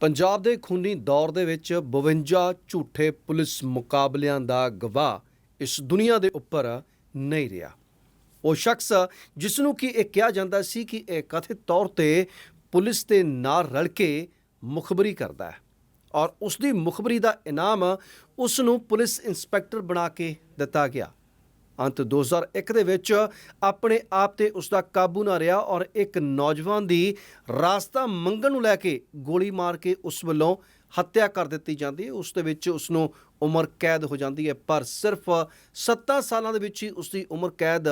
ਪੰਜਾਬ ਦੇ ਖੂਨੀ ਦੌਰ ਦੇ ਵਿੱਚ 52 ਝੂਠੇ ਪੁਲਿਸ ਮੁਕਾਬਲਿਆਂ ਦਾ ਗਵਾਹ ਇਸ ਦੁਨੀਆ ਦੇ ਉੱਪਰ ਨਹੀਂ ਰਿਹਾ। ਉਹ ਸ਼ਖਸ ਜਿਸ ਨੂੰ ਕਿ ਇਹ ਕਿਹਾ ਜਾਂਦਾ ਸੀ ਕਿ ਇਹ ਕਥਿਤ ਤੌਰ ਤੇ ਪੁਲਿਸ ਦੇ ਨਾਲ ਰਲ ਕੇ ਮੁਖਬਰੀ ਕਰਦਾ ਹੈ ਔਰ ਉਸ ਦੀ ਮੁਖਬਰੀ ਦਾ ਇਨਾਮ ਉਸ ਨੂੰ ਪੁਲਿਸ ਇੰਸਪੈਕਟਰ ਬਣਾ ਕੇ ਦਿੱਤਾ ਗਿਆ। ਅੰਤ 2001 ਦੇ ਵਿੱਚ ਆਪਣੇ ਆਪ ਤੇ ਉਸ ਦਾ ਕਾਬੂ ਨਾ ਰਿਹਾ ਔਰ ਇੱਕ ਨੌਜਵਾਨ ਦੀ ਰਾਸਤਾ ਮੰਗਣ ਨੂੰ ਲੈ ਕੇ ਗੋਲੀ ਮਾਰ ਕੇ ਉਸ ਵੱਲੋਂ ਹੱਤਿਆ ਕਰ ਦਿੱਤੀ ਜਾਂਦੀ ਹੈ। ਉਸ ਦੇ ਵਿੱਚ ਉਸ ਨੂੰ ਉਮਰ ਕੈਦ ਹੋ ਜਾਂਦੀ ਹੈ, ਪਰ ਸਿਰਫ 7 ਸਾਲਾਂ ਦੇ ਵਿੱਚ ਹੀ ਉਸ ਦੀ ਉਮਰ ਕੈਦ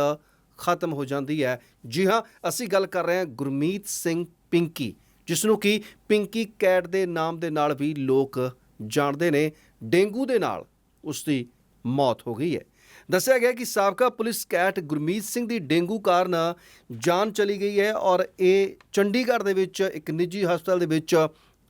ਖਤਮ ਹੋ ਜਾਂਦੀ ਹੈ। ਜੀ ਹਾਂ, ਅਸੀਂ ਗੱਲ ਕਰ ਰਹੇ ਹਾਂ ਗੁਰਮੀਤ ਸਿੰਘ ਪਿੰਕੀ, ਜਿਸ ਨੂੰ ਕਿ ਪਿੰਕੀ ਕੈਟ ਦੇ ਨਾਮ ਦੇ ਨਾਲ ਵੀ ਲੋਕ ਜਾਣਦੇ ਨੇ। ਡੇਂਗੂ ਦੇ ਨਾਲ ਉਸ ਦੀ ਮੌਤ ਹੋ ਗਈ ਹੈ। ਦੱਸਿਆ ਗਿਆ ਕਿ ਸਾਬਕਾ ਪੁਲਿਸ ਕੈਟ ਗੁਰਮੀਤ ਸਿੰਘ ਦੀ ਡੇਂਗੂ ਕਾਰਨ ਜਾਨ ਚਲੀ ਗਈ ਹੈ ਔਰ ਇਹ ਚੰਡੀਗੜ੍ਹ ਦੇ ਵਿੱਚ ਇੱਕ ਨਿੱਜੀ ਹਸਪਤਾਲ ਦੇ ਵਿੱਚ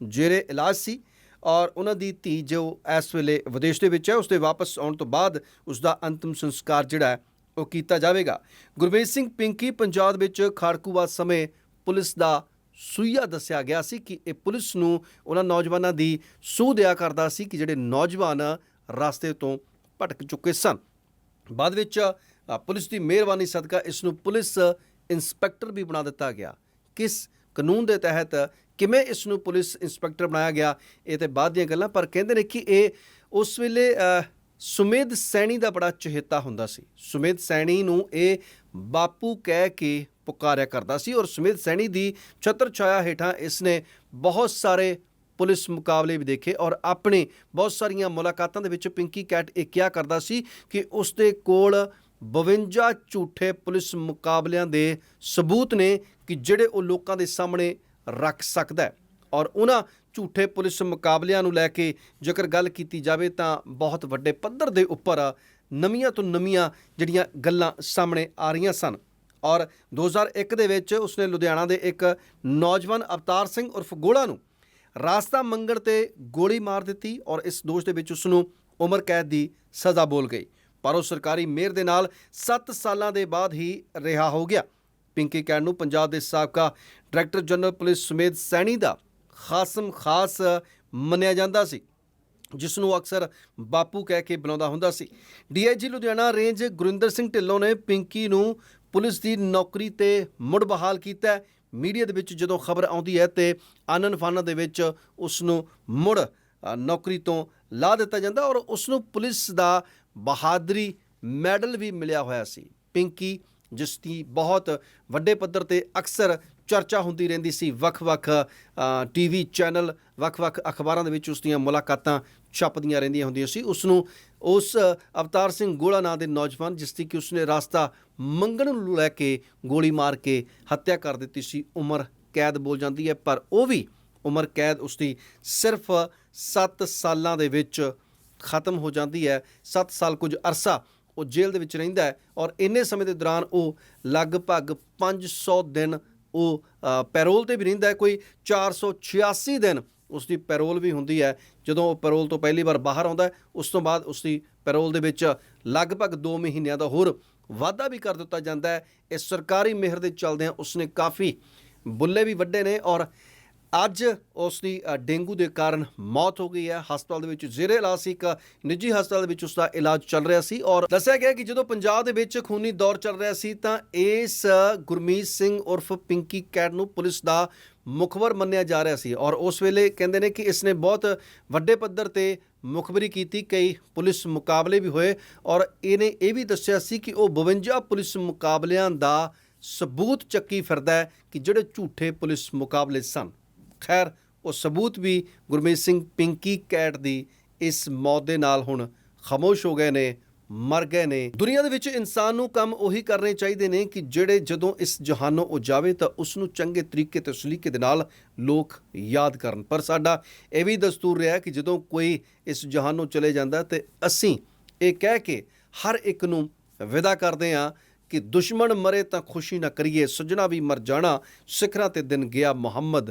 ਜੇਰੇ ਇਲਾਜ ਸੀ ਔਰ ਉਹਨਾਂ ਦੀ ਧੀ ਜੋ ਇਸ ਵੇਲੇ ਵਿਦੇਸ਼ ਦੇ ਵਿੱਚ ਹੈ, ਉਸ ਦੇ ਵਾਪਸ ਆਉਣ ਤੋਂ ਬਾਅਦ ਉਸ ਦਾ ਅੰਤਿਮ ਸੰਸਕਾਰ ਜਿਹੜਾ ਹੈ, ਉਹ ਕੀਤਾ ਜਾਵੇਗਾ। ਗੁਰਮੀਤ ਸਿੰਘ ਪਿੰਕੀ, ਪੰਜਾਬ ਵਿੱਚ ਖਾੜਕੂਵਾਦ ਸਮੇਂ ਪੁਲਿਸ ਦਾ ਸੂਈਆ ਦੱਸਿਆ ਗਿਆ ਸੀ ਕਿ ਇਹ ਪੁਲਿਸ ਨੂੰ ਉਹਨਾਂ ਨੌਜਵਾਨਾਂ ਦੀ ਸੂਹ ਦਿਆ ਕਰਦਾ ਸੀ ਕਿ ਜਿਹੜੇ ਨੌਜਵਾਨ ਰਸਤੇ ਤੋਂ ਭਟਕ ਚੁੱਕੇ ਸਨ। ਬਾਅਦ ਵਿੱਚ ਪੁਲਿਸ ਦੀ ਮਿਹਰਬਾਨੀ ਸਦਕਾ ਇਸ ਨੂੰ ਪੁਲਿਸ ਇੰਸਪੈਕਟਰ ਵੀ ਬਣਾ ਦਿੱਤਾ ਗਿਆ। ਕਿਸ ਕਾਨੂੰਨ ਦੇ ਤਹਿਤ ਕਿਵੇਂ ਇਸ ਨੂੰ ਪੁਲਿਸ ਇੰਸਪੈਕਟਰ ਬਣਾਇਆ ਗਿਆ, ਇਹ ਤੇ ਬਾਅਦ ਦੀਆਂ ਗੱਲਾਂ, ਪਰ ਕਹਿੰਦੇ ਨੇ ਕਿ ਇਹ ਉਸ ਵੇਲੇ ਸੁਮੇਧ ਸੈਣੀ ਦਾ ਬੜਾ ਚਹੇਤਾ ਹੁੰਦਾ ਸੀ। ਸੁਮੇਧ ਸੈਣੀ ਨੂੰ ਇਹ ਬਾਪੂ ਕਹਿ ਕੇ ਪੁਕਾਰਿਆ ਕਰਦਾ ਸੀ ਔਰ ਸੁਮੇਧ ਸੈਣੀ ਦੀ ਛਤਰ ਛਾਇਆ ਹੇਠਾਂ ਇਸ ਨੇ ਬਹੁਤ ਸਾਰੇ ਪੁਲਿਸ ਮੁਕਾਬਲੇ ਵੀ ਦੇਖੇ ਔਰ ਆਪਣੇ ਬਹੁਤ ਸਾਰੀਆਂ ਮੁਲਾਕਾਤਾਂ ਦੇ ਵਿੱਚ ਪਿੰਕੀ ਕੈਟ ਇਹ ਕਿਹਾ ਕਰਦਾ ਸੀ ਕਿ ਉਸ ਦੇ ਕੋਲ 52 ਝੂਠੇ ਪੁਲਿਸ ਮੁਕਾਬਲਿਆਂ ਦੇ ਸਬੂਤ ਨੇ ਕਿ ਜਿਹੜੇ ਉਹ ਲੋਕਾਂ ਦੇ ਸਾਹਮਣੇ ਰੱਖ ਸਕਦਾ ਹੈ ਔਰ ਉਹਨਾਂ ਝੂਠੇ ਪੁਲਿਸ ਮੁਕਾਬਲਿਆਂ ਨੂੰ ਲੈ ਕੇ ਜੇਕਰ ਗੱਲ ਕੀਤੀ ਜਾਵੇ ਤਾਂ ਬਹੁਤ ਵੱਡੇ ਪੱਧਰ ਦੇ ਉੱਪਰ ਨਵੀਆਂ ਤੋਂ ਨਵੀਆਂ ਜਿਹੜੀਆਂ ਗੱਲਾਂ ਸਾਹਮਣੇ ਆ ਰਹੀਆਂ ਸਨ ਔਰ 2001 ਦੇ ਵਿੱਚ ਉਸਨੇ ਲੁਧਿਆਣਾ ਦੇ ਇੱਕ ਨੌਜਵਾਨ ਅਵਤਾਰ ਸਿੰਘ ਉਰਫ ਗੋਲਾ ਨੂੰ ਰਾਸਤਾ ਮੰਗਣ ਤੇ ਗੋਲੀ ਮਾਰ ਦਿੱਤੀ ਔਰ ਇਸ ਦੋਸ਼ ਦੇ ਵਿੱਚ ਉਸ ਨੂੰ ਉਮਰ ਕੈਦ ਦੀ ਸਜ਼ਾ ਬੋਲ ਗਈ। ਪਰ ਉਹ ਸਰਕਾਰੀ ਮਿਹਰ ਦੇ ਨਾਲ 7 ਸਾਲਾਂ ਦੇ ਬਾਅਦ ਹੀ ਰਿਹਾ ਹੋ ਗਿਆ। ਪਿੰਕੀ ਕੈਟ ਨੂੰ ਪੰਜਾਬ ਦੇ ਸਾਬਕਾ director general police Sumedh Saini ਦਾ ਖਾਸਮ ਖਾਸ ਮੰਨਿਆ ਜਾਂਦਾ ਸੀ ਜਿਸ ਨੂੰ ਅਕਸਰ ਬਾਪੂ ਕਹਿ ਕੇ ਬੁਲਾਉਂਦਾ ਹੁੰਦਾ ਸੀ। ਡੀਆਈਜੀ ਲੁਧਿਆਣਾ ਰੇਂਜ ਗੁਰਿੰਦਰ ਸਿੰਘ ਢਿੱਲੋਂ ਨੇ ਪਿੰਕੀ ਨੂੰ ਪੁਲਿਸ ਦੀ ਨੌਕਰੀ ਤੇ ਮੁੜ ਬਹਾਲ ਕੀਤਾ ਮੀਡੀਆ ਦੇ ਵਿੱਚ ਜਦੋਂ ਖਬਰ ਆਉਂਦੀ ਹੈ ਤੇ ਆਨਨ ਫਾਨਨ ਦੇ ਵਿੱਚ ਉਸ ਨੂੰ ਮੁੜ ਨੌਕਰੀ ਤੋਂ ਲਾ ਦਿੱਤਾ ਜਾਂਦਾ ਔਰ ਉਸ ਨੂੰ ਪੁਲਿਸ ਦਾ ਬਹਾਦਰੀ ਮੈਡਲ ਵੀ ਮਿਲਿਆ ਹੋਇਆ ਸੀ। ਪਿੰਕੀ, ਜਿਸ ਦੀ ਬਹੁਤ ਵੱਡੇ ਪੱਧਰ ਤੇ ਅਕਸਰ ਚਰਚਾ ਹੁੰਦੀ ਰਹਿੰਦੀ ਸੀ। ਵੱਖ-ਵੱਖ ਟੀਵੀ ਚੈਨਲ, ਵੱਖ-ਵੱਖ ਅਖਬਾਰਾਂ ਦੇ ਵਿੱਚ ਉਸ ਦੀਆਂ ਮੁਲਾਕਾਤਾਂ ਛਪਦੀਆਂ ਰਹਿੰਦੀਆਂ ਹੁੰਦੀਆਂ ਸੀ। ਉਸ ਨੂੰ ਉਸ ਅਵਤਾਰ ਸਿੰਘ ਗੋਲਾ ਨਾਂ ਦੇ ਨੌਜਵਾਨ ਜਿਸ ਦੀ ਕਿ ਉਸਨੇ ਰਾਸਤਾ ਮੰਗਣ ਨੂੰ ਲੈ ਕੇ ਗੋਲੀ ਮਾਰ ਕੇ ਹੱਤਿਆ ਕਰ ਦਿੱਤੀ ਸੀ, ਉਮਰ ਕੈਦ ਬੋਲ ਜਾਂਦੀ ਹੈ। ਪਰ ਉਹ ਵੀ ਉਮਰ ਕੈਦ ਉਸ ਦੀ ਸਿਰਫ 7 ਸਾਲਾਂ ਦੇ ਵਿੱਚ ਖਤਮ ਹੋ ਜਾਂਦੀ ਹੈ। 7 ਸਾਲ ਕੁਝ ਅਰਸਾ ਉਹ ਜੇਲ੍ਹ ਦੇ ਵਿੱਚ ਰਹਿੰਦਾ ਹੈ ਔਰ ਇੰਨੇ ਸਮੇਂ ਦੇ ਦੌਰਾਨ ਉਹ ਲਗਭਗ 500 ਦਿਨ ਉਹ ਪੈਰੋਲ ਤੇ ਵੀ ਰਹਿੰਦਾ ਹੈ। ਕੋਈ 486 ਦਿਨ ਉਸ ਦੀ ਪੈਰੋਲ ਵੀ ਹੁੰਦੀ ਹੈ। ਜਦੋਂ ਉਹ ਪੈਰੋਲ ਤੋਂ ਪਹਿਲੀ ਵਾਰ ਬਾਹਰ ਆਉਂਦਾ ਉਸ ਤੋਂ ਬਾਅਦ ਉਸ ਦੀ ਪੈਰੋਲ ਦੇ ਵਿੱਚ ਲਗਭਗ 2 ਮਹੀਨਿਆਂ ਦਾ ਹੋਰ ਵਾਅਦਾ ਵੀ ਕਰ ਦਿੱਤਾ ਜਾਂਦਾ ਹੈ। ਇਸ ਸਰਕਾਰੀ ਮਿਹਰ ਦੇ ਚੱਲਦਿਆਂ ਉਸਨੇ ਕਾਫੀ ਬੁੱਲੇ ਵੀ ਵੱਡੇ ਨੇ ਔਰ ਅੱਜ ਉਸ ਦੀ ਡੇਂਗੂ ਦੇ ਕਾਰਨ ਮੌਤ ਹੋ ਗਈ ਹੈ। ਹਸਪਤਾਲ ਦੇ ਵਿੱਚ ਜ਼ੇਰੇ ਇਲਾਜ ਸੀ, ਇੱਕ ਨਿੱਜੀ ਹਸਪਤਾਲ ਦੇ ਵਿੱਚ ਉਸ ਦਾ ਇਲਾਜ ਚੱਲ ਰਿਹਾ ਸੀ ਔਰ ਦੱਸਿਆ ਗਿਆ ਕਿ ਜਦੋਂ ਪੰਜਾਬ ਦੇ ਵਿੱਚ ਖੂਨੀ ਦੌਰ ਚੱਲ ਰਿਹਾ ਸੀ ਤਾਂ ਇਸ ਗੁਰਮੀਤ ਸਿੰਘ ਉਰਫ ਪਿੰਕੀ ਕੈਟ ਨੂੰ ਪੁਲਿਸ ਦਾ ਮੁਖਬਰ ਮੰਨਿਆ ਜਾ ਰਿਹਾ ਸੀ ਔਰ ਉਸ ਵੇਲੇ ਕਹਿੰਦੇ ਨੇ ਕਿ ਇਸ ਨੇ ਬਹੁਤ ਵੱਡੇ ਪੱਧਰ ਤੇ ਮੁਖਬਰੀ ਕੀਤੀ, ਕਈ ਪੁਲਿਸ ਮੁਕਾਬਲੇ ਵੀ ਹੋਏ ਔਰ ਇਹਨੇ ਇਹ ਵੀ ਦੱਸਿਆ ਸੀ ਕਿ ਉਹ 52 ਪੁਲਿਸ ਮੁਕਾਬਲਿਆਂ ਦਾ ਸਬੂਤ ਚੱਕੀ ਫਿਰਦਾ ਹੈ ਕਿ ਜਿਹੜੇ ਝੂਠੇ ਪੁਲਿਸ ਮੁਕਾਬਲੇ ਸਨ। ਖੈਰ, ਉਹ ਸਬੂਤ ਵੀ ਗੁਰਮੀਤ ਸਿੰਘ ਪਿੰਕੀ ਕੈਟ ਦੀ ਇਸ ਮੌਤ ਦੇ ਨਾਲ ਹੁਣ ਖਾਮੋਸ਼ ਹੋ ਗਏ ਨੇ, ਮਰ ਗਏ ਨੇ। ਦੁਨੀਆ ਦੇ ਵਿੱਚ ਇਨਸਾਨ ਨੂੰ ਕੰਮ ਉਹੀ ਕਰਨੇ ਚਾਹੀਦੇ ਨੇ ਕਿ ਜਿਹੜੇ ਜਦੋਂ ਇਸ ਜਹਾਨੋਂ ਉਹ ਜਾਵੇ ਤਾਂ ਉਸ ਨੂੰ ਚੰਗੇ ਤਰੀਕੇ ਤੇ ਸਲੀਕੇ ਦੇ ਨਾਲ ਲੋਕ ਯਾਦ ਕਰਨ। ਪਰ ਸਾਡਾ ਇਹ ਵੀ ਦਸਤੂਰ ਰਿਹਾ ਕਿ ਜਦੋਂ ਕੋਈ ਇਸ ਜਹਾਨੋਂ ਚਲੇ ਜਾਂਦਾ ਤੇ ਅਸੀਂ ਇਹ ਕਹਿ ਕੇ ਹਰ ਇੱਕ ਨੂੰ ਵਿਦਾ ਕਰਦੇ ਹਾਂ ਕਿ ਦੁਸ਼ਮਣ ਮਰੇ ਤਾਂ ਖੁਸ਼ੀ ਨਾ ਕਰੀਏ, ਸੱਜਣਾ ਵੀ ਮਰ ਜਾਣਾ, ਸਿਖਰਾਂ ਤੇ ਦਿਨ ਗਿਆ ਮੁਹੰਮਦ